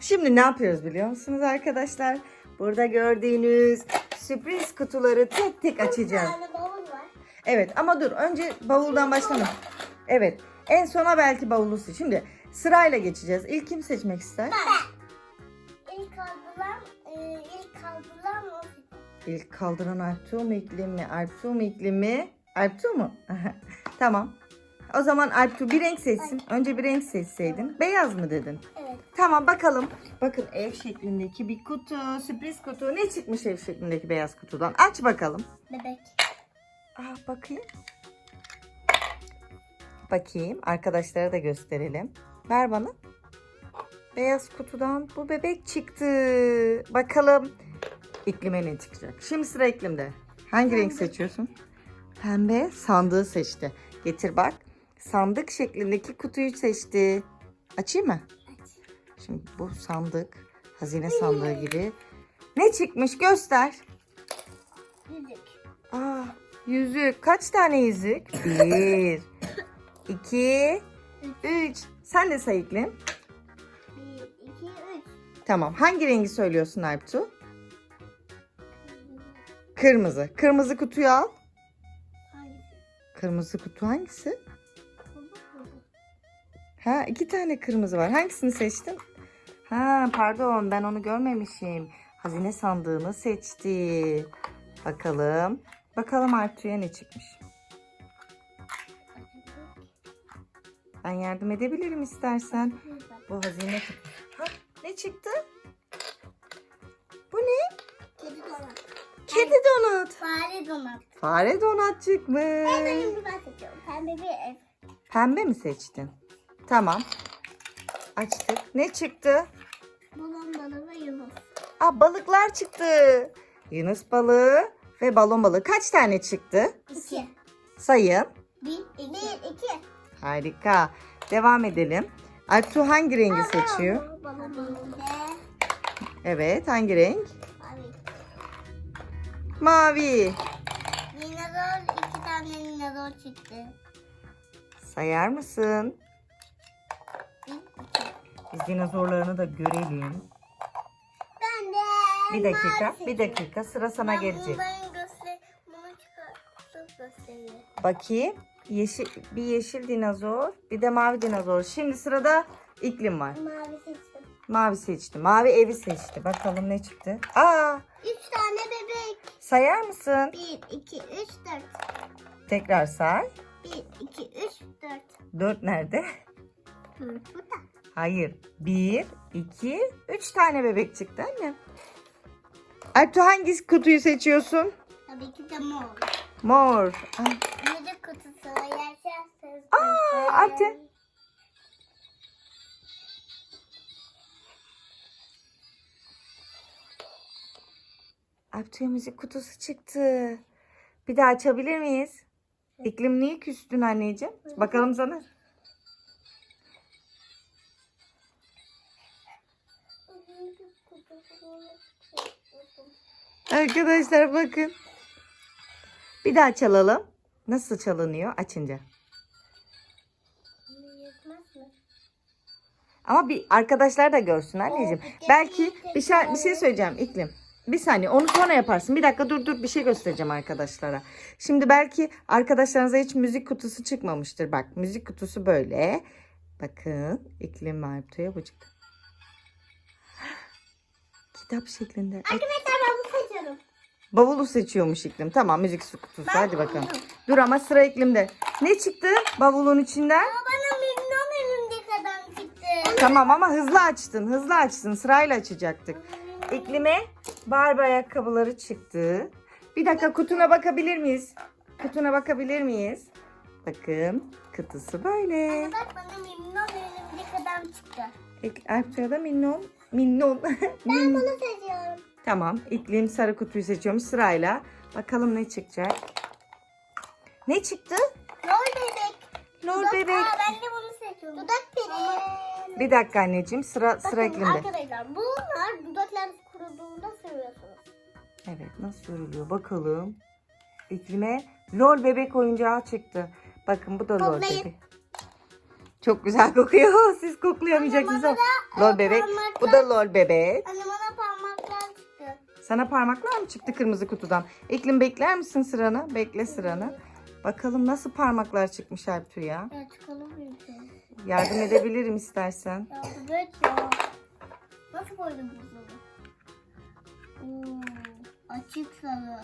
Şimdi ne yapıyoruz biliyor musunuz arkadaşlar? Burada gördüğünüz sürpriz kutuları tek tek var. Evet ama dur önce bavuldan başlamak. Evet en sona belki bavulu seç. Şimdi sırayla geçeceğiz. İlk kim seçmek ister? İlk kaldıran, e, ilk kaldıran o. İlk kaldıran Artu mu iklim mi? Artu mu iklim mi? Artu mu? tamam. O zaman Artu bir renk seçsin. Önce bir renk seçseydin. Beyaz mı dedin? Evet. Tamam bakalım. Bakın ev şeklindeki bir kutu. Sürpriz kutu. Ne çıkmış ev şeklindeki beyaz kutudan? Aç bakalım. Bebek. Aa, bakayım. Bakayım. Arkadaşlara da gösterelim. Ver bana. Beyaz kutudan bu bebek çıktı. Bakalım iklime ne çıkacak. Şimdi sıra iklimde. Hangi renk seçiyorsun? Pembe sandığı seçti. Getir bak. Sandık şeklindeki kutuyu seçti. Açayım mı? Şimdi bu sandık hazine sandığı gibi. Ne çıkmış göster. Yüzük. Aa, yüzük. Kaç tane yüzük? Bir, iki, üç. Sen de say İklim. Bir, iki, üç. Tamam. Hangi rengi söylüyorsun Alptu? Kırmızı. Kırmızı kutuyu al. Hangisi? Kırmızı kutu hangisi? Ha iki tane kırmızı var. Hangisini seçtin? Ha pardon ben onu görmemişim. Hazine sandığını seçti. Bakalım. Bakalım Alptu'ya ne çıkmış. Ben yardım edebilirim istersen. Bu hazine. Ha, ne çıktı? Bu ne? Kedi donat. Kedi donat. Fare donat. Fare donat çıkmış. Benim bir ben seçiyorum. Pembe bir ev. Pembe mi seçtin? Tamam. Açtık. Ne çıktı? Balon balığı ve yunus. Aa, balıklar çıktı. Yunus balığı ve balon balığı. Kaç tane çıktı? İki. Sayın. Bir, iki. iki. Harika. Devam edelim. Alptu hangi rengi seçiyor? Balon balığı ve Evet hangi renk? mavi. Mavi. Dinozor iki tane dinozor çıktı. Sayar mısın? Biz dinozorlarını da görelim. Ben de Bir dakika, bir dakika. Sıra sana Ben gelecek. bunların göster, bunu çıkartıp gösteriyor. Bakayım. Yeşil, bir yeşil dinozor, bir de mavi dinozor. Şimdi sırada iklim var. Mavi seçtim. Mavi seçti. Mavi evi seçti. Bakalım ne çıktı? Aa, Üç tane bebek. sayar mısın? Bir, iki, üç, dört. Tekrar say. Bir, iki, üç, dört. Dört nerede? Dört burada. Hayır. Bir, iki, üç tane bebek çıktı anne. Ertuğ hangi kutuyu seçiyorsun? Tabii ki de mor. Mor. Ay, Müzik kutusu yaşarsın. Aa, Arti. Ertuğ'a müzik kutusu çıktı. Bir daha açabilir miyiz? İklim niye küstün anneciğim? Bakalım sana. Arkadaşlar bakın. Bir daha çalalım. Nasıl çalınıyor açınca? Ama bir arkadaşlar da görsün anneciğim. Belki bir şey, bir şey söyleyeceğim iklim. Bir saniye onu sonra yaparsın. Bir dakika dur dur bir şey göstereceğim arkadaşlara. Şimdi belki arkadaşlarınıza hiç müzik kutusu çıkmamıştır. Bak müzik kutusu böyle. Bakın iklim Alptu'ya bu çıktı. Kitap şeklinde. Arkadaşlar ben bu seçiyorum. Bavulu seçiyormuş iklim. Tamam müzik kutusu hadi bakalım. Dur ama sıra iklimde. Ne çıktı bavulun içinden? Bana minnon önümdeki adam çıktı. Tamam ama hızlı açtın. Hızlı açtın. Sırayla açacaktık. İklime Barbie ayakkabıları çıktı. Bir dakika kutuna bakabilir miyiz? Kutuna bakabilir miyiz? Bakın kutusu böyle. Bak bana minnon önümdeki adam çıktı. İk- Ertuğ'a da minnon. Minnon. Ben bunu seçiyorum. tamam. İklim sarı kutuyu seçiyormuş sırayla. Bakalım ne çıkacak. Ne çıktı? Lol bebek. Lor Dudak- bebek. Aa, ben de bunu seçiyorum. Dudak peri. Bir dakika anneciğim. Sıra sıra Bakın iklimde. arkadaşlar bunlar dudaklar kuruduğunda sürüyorsunuz. Evet nasıl örülüyor bakalım. İklime lol bebek oyuncağı çıktı. Bakın bu da lol bebek. Çok güzel kokuyor. Siz koklayamayacaksınız ama. Lol bebek. Bu da lol bebek. Anne bana parmaklar çıktı. Sana parmaklar mı çıktı kırmızı kutudan? İklim bekler misin sıranı? Bekle sıranı. Bakalım nasıl parmaklar çıkmış Alptu ya. Çıkalım bir şey. Yardım edebilirim istersen. Ya evet ya. Nasıl koydun? Oo, açık sarı.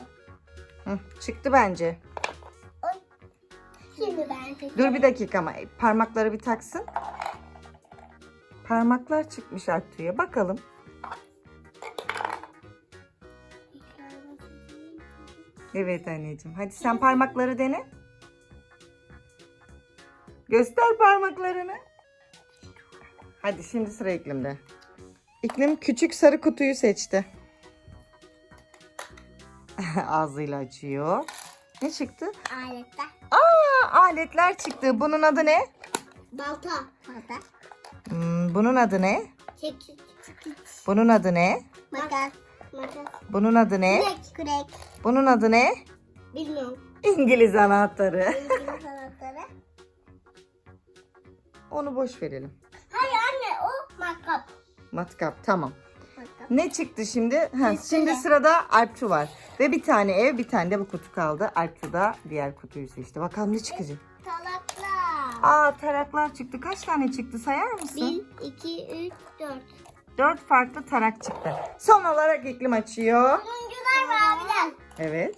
Hı, çıktı bence. Şimdi ben. Dur bir dakika ama parmakları bir taksın. Parmaklar çıkmış Alptu'ya. Bakalım. Evet anneciğim. Hadi sen parmakları dene. Göster parmaklarını. Hadi şimdi sıra iklimde. İklim küçük sarı kutuyu seçti. Ağzıyla açıyor. Ne çıktı? Aletler. Aa, aletler çıktı. Bunun adı ne? Balta. Balta. Hmm, bunun adı ne? Çekiç. Bunun adı ne? Makas. Makas. Bunun adı ne? Kürek. Kürek. Bunun adı ne? Bilmiyorum. İngiliz anahtarı. İngiliz sanatları. Onu boş verelim. Hayır anne o matkap. Matkap tamam. Ne çıktı şimdi? Ha, şimdi sırada Alptu var. Ve bir tane ev bir tane de bu kutu kaldı. Alptu da diğer kutuyu seçti. Bakalım ne çıkacak? Salaklar. Aa taraklar çıktı. Kaç tane çıktı sayar mısın? 1, 2, 3, 4. Dört farklı tarak çıktı. Son olarak iklim açıyor. Turuncular var abiler. Evet.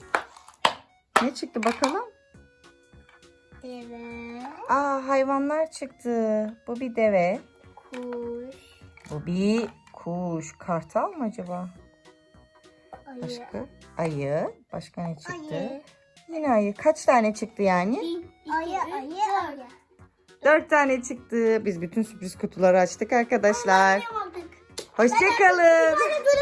Ne çıktı bakalım? Deve, Aa hayvanlar çıktı. Bu bir deve. kuş, Bu bir kuş. Kartal mı acaba? ayı, Başka? Ayı. Başka ne çıktı? ayı, Yine ayı. Kaç tane çıktı yani? ayı, ayı, ayı. Dört tane çıktı. Biz bütün sürpriz kutuları açtık arkadaşlar. Hoşçakalın. Hadi dur